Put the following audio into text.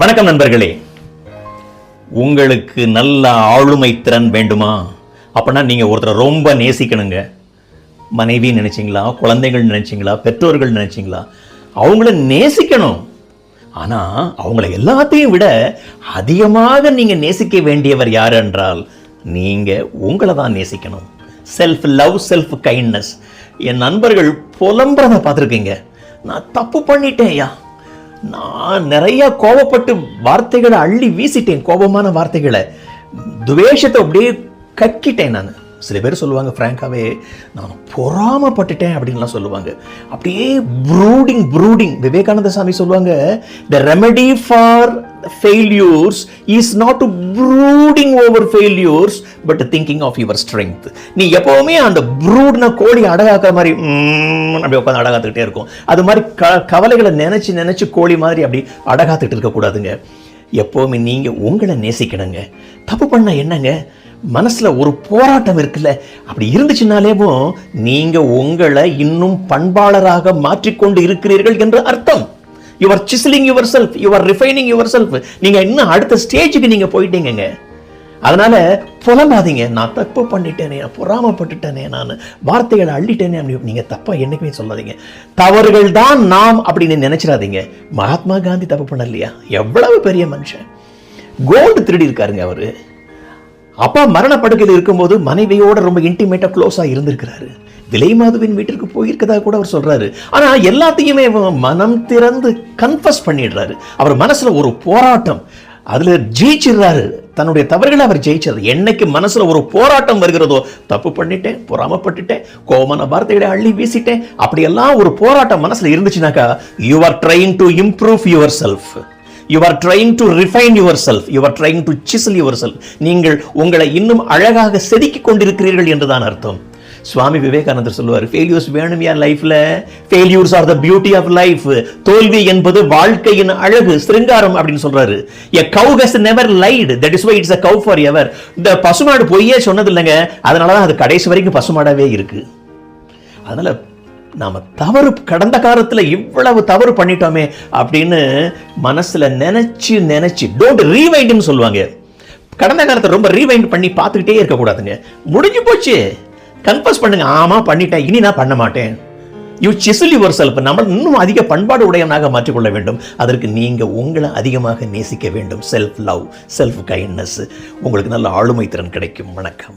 வணக்கம் நண்பர்களே. உங்களுக்கு நல்ல ஆளுமை திறன் வேண்டுமா? அப்படின்னா நீங்கள் ஒருத்தரை ரொம்ப நேசிக்கணுங்க. மனைவி நினச்சிங்களா? குழந்தைகள் நினச்சிங்களா? பெற்றோர்கள் நினச்சிங்களா? அவங்கள நேசிக்கணும். ஆனால் அவங்கள எல்லாத்தையும் விட அதிகமாக நீங்கள் நேசிக்க வேண்டியவர் யார் என்றால் நீங்கள் உங்களை தான் நேசிக்கணும். செல்ஃப் லவ் செல்ஃப் கைண்ட்னஸ் என் நண்பர்கள் புலம்புறத பார்த்துருக்கீங்க. நான் தப்பு பண்ணிட்டேன் ஐயா. நான் நிறைய கோபப்பட்டு வார்த்தைகளை அள்ளி வீசிட்டேன் கோபமான வார்த்தைகளை. துவேஷத்தை அப்படியே கக்கிட்டேன் நான். சில பேர் சொல்லுவாங்க ஃப்ராங்காகவே நான் பொறாமப்பட்டுட்டேன் அப்படின்லாம் சொல்லுவாங்க. அப்படியே ப்ரூடிங் ப்ரூடிங் விவேகானந்த சாமி சொல்லுவாங்க the remedy for failures is not brooding over failures but thinking of your strength நீ எப்போவுமே அந்த ப்ரூட்ன கோழி அடகாக்கிற மாதிரி அப்படி உட்காந்து அடகாத்துக்கிட்டே இருக்கும். அது மாதிரி க கவலைகளை நினைச்சு நினைச்சு கோழி மாதிரி அப்படி அடகாத்துக்கிட்டு இருக்கக்கூடாதுங்க எப்போவுமே நீங்கள் உங்களை நேசிக்கணுங்க. தப்பு பண்ண என்னங்க? மனசில் ஒரு போராட்டம் இருக்குல்ல அப்படி இருந்துச்சுனாலேவும் நீங்கள் உங்களை இன்னும் பண்பாளராக மாற்றிக்கொண்டு இருக்கிறீர்கள் என்று அர்த்தம். Your sizzling yourself your refining yourself நீங்கள் இன்னும் அடுத்த ஸ்டேஜுக்கு நீங்கள் போயிட்டீங்கங்க. அதனால புலம்பாதீங்க. நான் தப்பு பண்ணிட்டேனே பொறாமப்பட்டுட்டேனே நான் வார்த்தைகளை அள்ளிட்டேனே அப்படி நீங்க தப்பா என்னைக்குமே சொல்லாதீங்க. தவறுகள் தான் நாம் அப்படின்னு நினைச்சிடாதீங்க. மகாத்மா காந்தி தப்பு பண்ணலையா? எவ்வளவு பெரிய மனுஷன். கோல்டு திருடி இருக்காருங்க அவரு. அப்பா மரணப்படுக்கையில் இருக்கும்போது மனைவியோட ரொம்ப இன்டிமேட்டாக க்ளோஸாக இருந்திருக்கிறாரு. விலைமாதுவின் வீட்டிற்கு போயிருக்கதாக கூட அவர் சொல்றாரு. ஆனா எல்லாத்தையுமே மனம் திறந்து கன்ஃபஸ் பண்ணிடுறாரு. அவர் மனசுல ஒரு போராட்டம். அதுல ஜெயிச்சிடுறாரு. தன்னுடைய தவறுகளை அவர் ஜெயிச்சார் என்னைக்கு மனசுல ஒரு போராட்டம் வருகிறதோ தப்பு பண்ணிட்டேன் பொறாமப்பட்டுட்டேன் கோமான வார்த்தைகளை அள்ளி வீசிட்டேன் அப்படியெல்லாம் ஒரு போராட்டம் மனசுல இருந்துச்சுனாக்கா you are trying to improve yourself you are trying to refine yourself you are trying to sizzle yourself நீங்கள் உங்களை இன்னும் அழகாக செதுக்கிக் கொண்டிருக்கிறீர்கள் என்றுதான் அர்த்தம். சுவாமி விவேகானந்தர் சொல்லுவார் ஃபெயில்யூர்ஸ் வேணும் என் லைஃப்ல failures are the beauty of life தோல்வி என்பது வாழ்க்கையின் அழகு சிருங்காரம் அப்படின்னு சொல்றாரு. A cow has never lied that is why it's a cow forever இந்த பசுமாடு பொய்யே சொன்னது இல்லைங்க அதனால தான் அது கடைசி வரைக்கும் பசுமாடாவே இருக்கு. அதனால நாம தவறு கடந்த காலத்துல இவ்வளவு தவறு பண்ணிட்டோமே அப்படின்னு மனசுல நினைச்சு நினைச்சு டோன்ட் ரீவைண்டுன்னு சொல்லுவாங்க. கடந்த காலத்தை ரொம்ப ரீவைண்ட் பண்ணி பார்த்துக்கிட்டே இருக்கக்கூடாதுங்க. முடிஞ்சு போச்சு. கன்ஃபஸ் பண்ணுங்க. ஆமா பண்ணிட்டேன். இனி நான் பண்ண மாட்டேன். யூ செசில் யுவர் செல்ஃப் நம்ம இன்னும் அதிக பண்பாடு உடையவனாக மாற்றிக்கொள்ள வேண்டும். அதற்கு நீங்க உங்களை அதிகமாக நேசிக்க வேண்டும். செல்ஃப் லவ் செல்ஃப் கைண்ட்னஸ் உங்களுக்கு நல்ல ஆளுமை திறன் கிடைக்கும். வணக்கம்.